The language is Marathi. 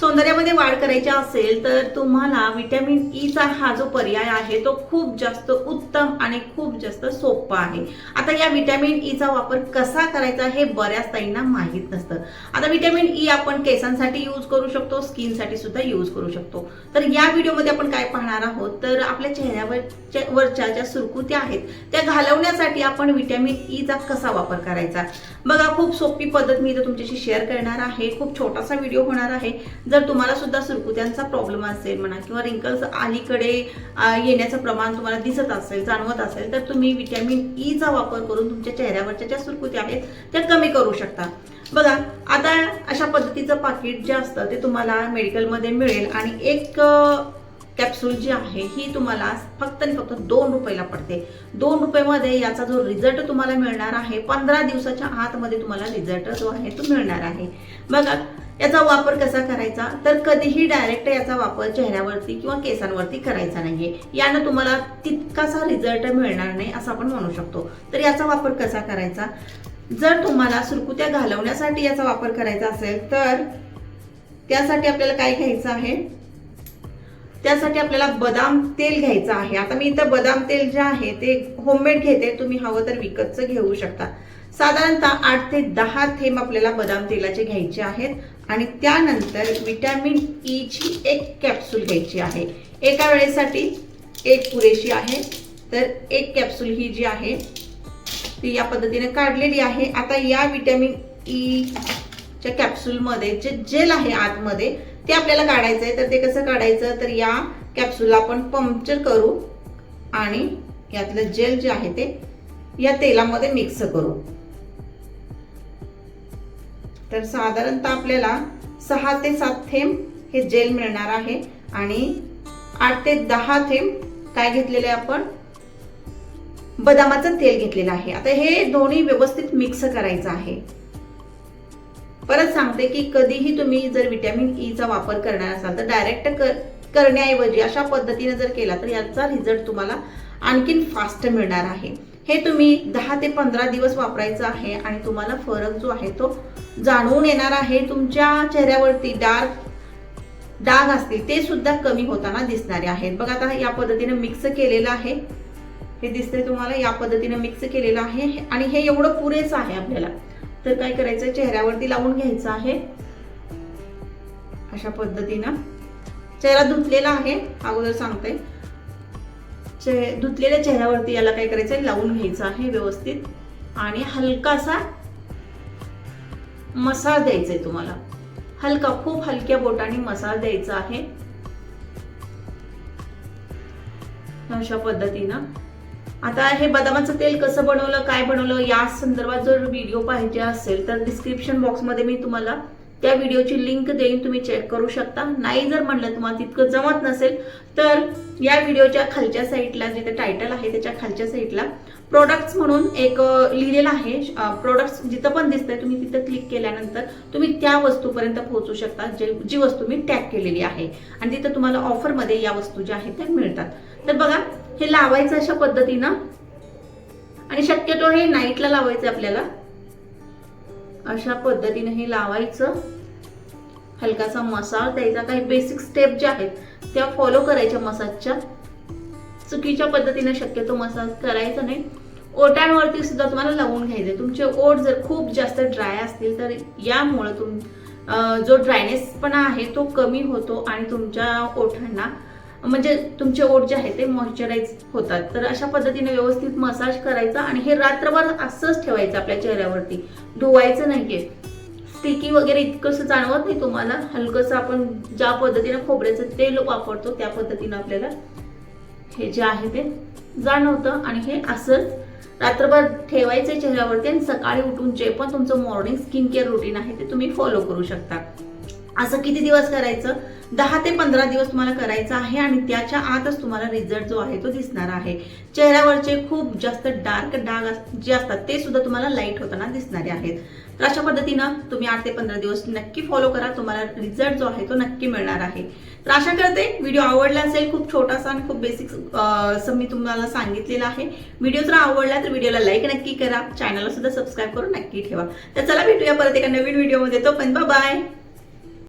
सौंदर्यामध्ये वाढ करायची असेल तर तुम्हाला व्हिटॅमिन ईचा e हा जो पर्याय आहे तो खूप जास्त उत्तम आणि खूप जास्त सोपा आहे. आता या व्हिटॅमिन ईचा e वापर कसा करायचा हे बऱ्याच ताईंना माहीत नसतं. आता व्हिटॅमिन ई e आपण केसांसाठी यूज करू शकतो स्किनसाठी सुद्धा यूज करू शकतो. तर या व्हिडिओमध्ये आपण काय पाहणार आहोत? तर आपल्या चेहऱ्यावरच्या वरच्या ज्या सुरकुत्या आहेत त्या घालवण्यासाठी आपण व्हिटॅमिन ईचा कसा वापर करायचा? बघा खूप सोपी पद्धत मी इथं तुमच्याशी शेअर करणार आहे. खूप छोटासा व्हिडिओ होणार आहे. जर तुम्हाला सुद्धा सुरकुत्यांचा प्रॉब्लेम असेल म्हणा किंवा रिंकल्स अलीकडे येण्याचं प्रमाण तुम्हाला दिसत असेल जाणवत असेल तर तुम्ही विटॅमिन ईचा e वापर करून तुमच्या चेहऱ्यावरच्या ज्या सुरकुत्या आहेत त्या कमी करू शकता. बघा आता अशा पद्धतीचं पाकिट जे असतं ते तुम्हाला मेडिकलमध्ये मिळेल. आणि एक कॅप्सूल जी आहे ही तुम्हाला फक्त आणि फक्त दोन रुपयाला पडते. दोन रुपयामध्ये याचा जो रिझल्ट तुम्हाला मिळणार आहे पंधरा दिवसाच्या आतमध्ये तुम्हाला रिझल्ट जो आहे तो मिळणार आहे. बघा याचा वापर कसा करायचा? तर कधीही डायरेक्ट याचा वापर चेहऱ्यावरती किंवा केसांवरती करायचा नाहीये. यानं तुम्हाला तितकासा रिझल्ट मिळणार नाही असं आपण म्हणू शकतो. तर याचा वापर कसा करायचा? जर तुम्हाला सुरकुत्या घालवण्यासाठी याचा वापर करायचा असेल तर त्यासाठी आपल्याला काय घ्यायचं आहे? त्यासाठी आपल्याला बदाम तेल घ्यायचं आहे. आता मी इथं बदाम तेल जे आहे ते होममेड घेते. तुम्ही हवं तर विकतचं घेऊ शकता. साधारणतः आठ ते दहा थेंब आपल्याला बदाम तेलाचे घ्यायचे आहेत. आणि त्यानंतर विटॅमिन ई e ची एक कॅप्सूल घ्यायची आहे. एका वेळेसाठी एक पुरेशी आहे. तर एक कॅप्सूल ही जी आहे ती या पद्धतीने काढलेली आहे. आता या विटॅमिन ई e च्या कॅप्सूलमध्ये जे जेल आहे आतमध्ये ते आपल्याला काढायचं आहे तर ते कसं काढायचं? तर या कॅप्सूलला आपण पंक्चर करू आणि यातलं जेल जे आहे ते या तेलामध्ये मिक्स करू. तर साधारणतः आपल्याला सहा ते सात थेंब हे जेल मिळणार आहे आणि आठ ते दहा थेंब काय घेतलेले आपण? बदामाचं तेल घेतलेलं आहे. आता हे दोन्ही व्यवस्थित मिक्स करायचं आहे. परत सांगते की कधीही तुम्ही जर विटॅमिन ईचा e वापर करणार असाल तर डायरेक्ट कर करण्याऐवजी अशा पद्धतीने जर केला तर याचा रिझल्ट तुम्हाला आणखीन फास्ट मिळणार आहे. हे तुम्ही दहा ते पंधरा दिवस वापरायचं आहे आणि तुम्हाला फरक जो आहे तो जाणवून येणार आहे. तुमच्या चेहऱ्यावरती डार्क डाग असतील ते सुद्धा कमी होताना दिसणारे आहेत. बघा आता या पद्धतीने मिक्स केलेलं आहे. हे दिसतंय तुम्हाला या पद्धतीने मिक्स केलेलं आहे. आणि हे एवढं पुरेसं आहे आपल्याला. तर काय करायचं? चेहऱ्यावरती लावून घ्यायचं आहे. अशा पद्धतीनं. चेहरा धुतलेला आहे. अगोदर सांगते. चे धुतलेल्या चेहऱ्यावरती याला काय करायचं लावून घ्यायचं आहे व्यवस्थित. आणि हलकासा मसाज द्यायचा आहे तुम्हाला. हलका खूप हलक्या बोटाने मसाज द्यायचा आहे. अशा पद्धतीनं. आता हे बदामाचं तेल कसं बनवलं काय बनवलं या संदर्भात जर व्हिडिओ पाहिजे असेल तर डिस्क्रिप्शन बॉक्समध्ये मी तुम्हाला त्या व्हिडिओची लिंक देईन तुम्ही चेक करू शकता. नाही जर म्हणलं तुम्हाला तितकं जमत नसेल तर या व्हिडिओच्या खालच्या साईडला जिथे टायटल आहे त्याच्या खालच्या साईडला प्रोडक्ट्स म्हणून एक लिहिलेलं आहे. प्रोडक्ट्स जिथं पण दिसतंय तुम्ही तिथं क्लिक केल्यानंतर तुम्ही त्या वस्तूपर्यंत पोहोचू शकता जे जी वस्तू मी टॅग केलेली आहे. आणि तिथं तुम्हाला ऑफरमध्ये या वस्तू ज्या आहेत त्या मिळतात. तर बघा हे लावायचं अशा पद्धतीनं. आणि शक्यतो हे नाईटला लावायचं आपल्याला. अशा पद्धतीने हे लावायचं. हलकासा मसाज द्यायचा. काही बेसिक स्टेप ज्या आहेत त्या फॉलो करायच्या मसाजच्या. चुकीच्या पद्धतीने शक्यतो मसाज करायचा नाही. ओटांवरती सुद्धा तुम्हाला लावून घ्यायचे तुमचे ओट जर खूप जास्त ड्राय असतील तर यामुळं तुम जो ड्रायनेसपणा आहे तो कमी होतो आणि तुमच्या ओठांना म्हणजे तुमचे ओठ जे आहे ते मॉइश्चराईज होतात. तर अशा पद्धतीने व्यवस्थित मसाज करायचा आणि हे रात्रभर असंच ठेवायचं आपल्या चेहऱ्यावरती. धुवायचं नाहीये. स्टिकी वगैरे इतकंसं जाणवत नाही तुम्हाला. हलकंसं आपण ज्या पद्धतीने खोबऱ्याचं तेल वापरतो त्या पद्धतीनं आपल्याला हे जे आहे ते जाणवतं. आणि हे असंच रात्रभर ठेवायचे चेहऱ्यावरती आणि सकाळी उठून जे पण तुमचं मॉर्निंग स्किन केअर रुटीन आहे ते तुम्ही फॉलो करू शकता. असं किती दिवस करायचं? दहा ते पंधरा दिवस तुम्हाला करायचं आहे आणि त्याच्या आतच तुम्हाला रिझल्ट जो आहे तो दिसणार आहे. चेहऱ्यावरचे खूप जास्त डार्क डाग जे असतात ते सुद्धा तुम्हाला लाइट होताना दिसणारे आहेत. तर अशा पद्धतीनं तुम्ही आठ ते पंधरा दिवस नक्की फॉलो करा तुम्हाला रिझल्ट जो आहे तो नक्की मिळणार आहे. तर आशा करते व्हिडिओ आवडला असेल खूप छोटासा आणि खूप बेसिक असं मी तुम्हाला सांगितलेला आहे. व्हिडिओ जर आवडला तर व्हिडिओला लाईक नक्की करा. चॅनलला सुद्धा सबस्क्राईब करून नक्की ठेवा. तर चला भेटूया परत एका नवीन व्हिडिओमध्ये तो पण बाय